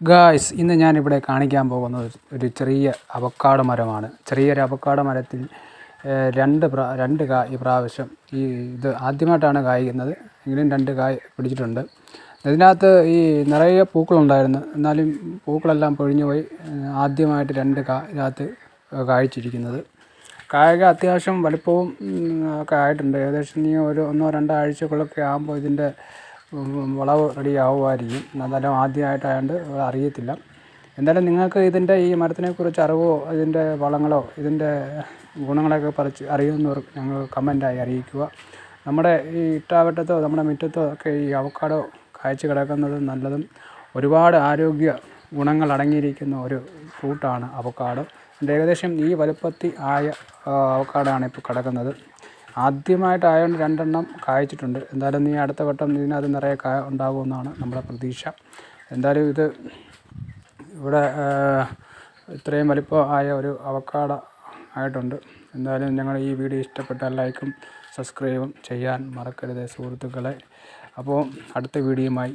Guys ഇന്ന് ഞാനിവിടെ കാണിക്കാൻ പോകുന്നത് ഒരു ചെറിയ അവക്കാട് മരമാണ്. ചെറിയൊരു അവക്കാട് മരത്തിൽ രണ്ട് പ്രാ രണ്ട് കായ് ഈ പ്രാവശ്യം ഈ ഇത് ആദ്യമായിട്ടാണ് കായ്ക്കുന്നത്. എങ്കിലും രണ്ട് കായ് പിടിച്ചിട്ടുണ്ട്. ഇതിനകത്ത് ഈ നിറയെ പൂക്കളുണ്ടായിരുന്നു. എന്നാലും പൂക്കളെല്ലാം പൊഴിഞ്ഞു പോയി ആദ്യമായിട്ട് രണ്ട് കാ ഇതിനകത്ത് കായ്ച്ചിരിക്കുന്നത്. കായക അത്യാവശ്യം വലിപ്പവും ഒക്കെ ആയിട്ടുണ്ട്. ഏകദേശം ഇനി ഒരു ഒന്നോ രണ്ടോ ആഴ്ചകളൊക്കെ ആകുമ്പോൾ ഇതിന്റെ വിളവ് റെഡി ആവുമായിരിക്കും. എന്നാലും ആദ്യമായിട്ടായതുകൊണ്ട് അറിയത്തില്ല. എന്തായാലും നിങ്ങൾക്ക് ഇതിന്റെ ഈ മരത്തിനെക്കുറിച്ച് അറിവോ ഇതിന്റെ വളങ്ങളോ ഇതിന്റെ ഗുണങ്ങളൊക്കെ പറിച്ച് അറിയുന്നവർ ഞങ്ങൾ കമന്റായി അറിയിക്കുക. നമ്മുടെ ഈ ഇട്ടാവട്ടത്തോ നമ്മുടെ മുറ്റത്തോ ഒക്കെ ഈ അവക്കാടോ കാഴ്ച കിടക്കുന്നത് നല്ലതും ഒരുപാട് ആരോഗ്യ ഗുണങ്ങൾ അടങ്ങിയിരിക്കുന്ന ഒരു ഫ്രൂട്ടാണ് അവക്കാടോ. ഏകദേശം ഈ വലുപ്പത്തി ആയ അവക്കാടാണ് ഇപ്പോൾ കിടക്കുന്നത്. ആദ്യമായിട്ടായതുകൊണ്ട് രണ്ടെണ്ണം കായ്ച്ചിട്ടുണ്ട്. എന്തായാലും നീ അടുത്ത വട്ടം ഇതിനകത്ത് നിറയെ കായ ഉണ്ടാകുമെന്നാണ് നമ്മുടെ പ്രതീക്ഷ. എന്തായാലും ഇത് ഇവിടെ ഇത്രയും വലിപ്പം ആയ ഒരു അവക്കാട ആയിട്ടുണ്ട്. എന്തായാലും ഞങ്ങൾ ഈ വീഡിയോ ഇഷ്ടപ്പെട്ടാൽ ലൈക്കും സബ്സ്ക്രൈബും ചെയ്യാൻ മറക്കരുത് സുഹൃത്തുക്കളെ. അപ്പോൾ അടുത്ത വീഡിയോയുമായി